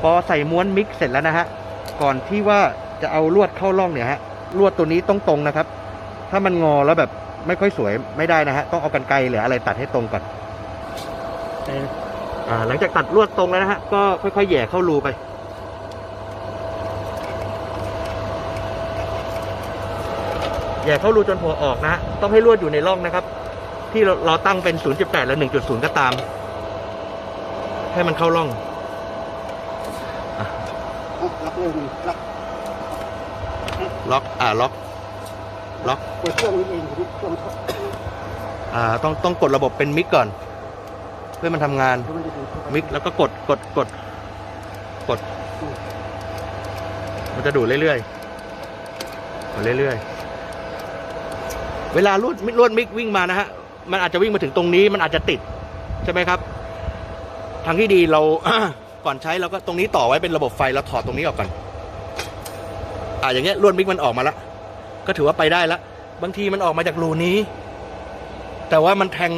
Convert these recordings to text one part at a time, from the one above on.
พอใส่ม้วนมิกเสร็จแล้วนะฮะ ก่อนที่ว่าจะเอาลวดเข้าร่องเนี่ยฮะ ลวดตัวนี้ต้องตรงนะครับ ถ้ามันงอแล้วแบบไม่ค่อยสวยไม่ได้นะฮะ ต้องเอากันไกรหรืออะไรตัดให้ตรงก่อนอหลังจากตัดลวดตรงแล้วนะฮะ ก็ค่อยๆแหย่เข้ารูไปแหย่เข้ารูจนหัวออกนะฮะ ต้องให้ลวดอยู่ในร่องนะครับ ที่เราเราตั้งเป็น 0.8 และ 1.0 ก็ตาม ให้มันเข้าร่อง ล็อกเลยล็อกล็อกอ่าล็อกล็อกเปิดเครื่องนี้เองที่เครื่องเขาอ่าต้องต้องกดระบบเป็นมิกก่อน เพื่อมันทำงานมันจะดูดเข้าไปมิกแล้วก็กดกดกด กด มันจะดูดเรื่อยๆดูดเรื่อยๆ เวลาลวดลวดมิกวิ่งมานะฮะ มันอาจจะวิ่งมาถึงตรงนี้มันอาจจะติด ใช่ไหมครับ ทางที่ดีเรา ก่อนใช้เราก็ตรงนี้ต่อไว้เป็นระบบไฟเราถอดตรงนี้ออกก่อน อ่าอย่างเงี้ยลวดมิกมันออกมาล้วก็ถือว่าไปได้ล้วบางทีมันออกมาจากรูนี้ แต่ว่ามันแทง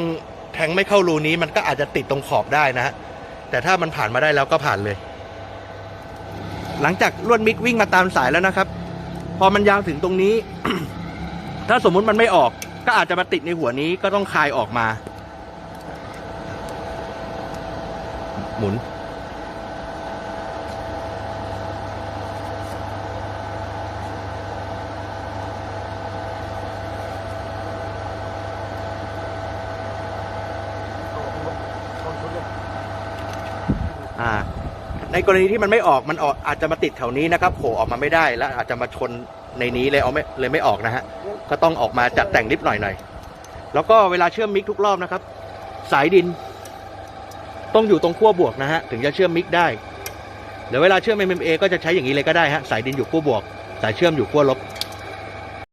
แทงไม่เข้ารูนี้ มันก็อาจจะติดตรงขอบได้นะฮะแต่ถ้ามันผ่านมาได้แล้วก็ผ่านเลย หลังจากลวดมิกวิ่งมาตามสายแล้วนะครับ พอมันยาวถึงตรงนี้ ถ้าสมมุติมันไม่ออก ก็อาจจะมาติดในหัวนี้ก็ต้องคลายออกมา หมุน อ่าในกรณีที่มันไม่ออกมันออกอาจจะมาติดแถวนี้นะครับโผล่ออกมาไม่ได้แล้วอาจจะมาชนในนี้เลยเอาไม่เลยไม่ออกนะฮะก็ต้องออกมาจัดแต่งลิฟต์หน่อยหน่อยแล้วก็เวลาเชื่อมมิกทุกรอบนะครับ สายดิน ต้องอยู่ตรงขั้วบวกนะฮะถึงจะเชื่อมมิกได้เดี๋ยวเวลาเชื่อม MMA ก็จะใช้อย่างนี้เลยก็ได้ฮะสายดินอยู่ขั้วบวก สายเชื่อมอยู่ขั้วลบ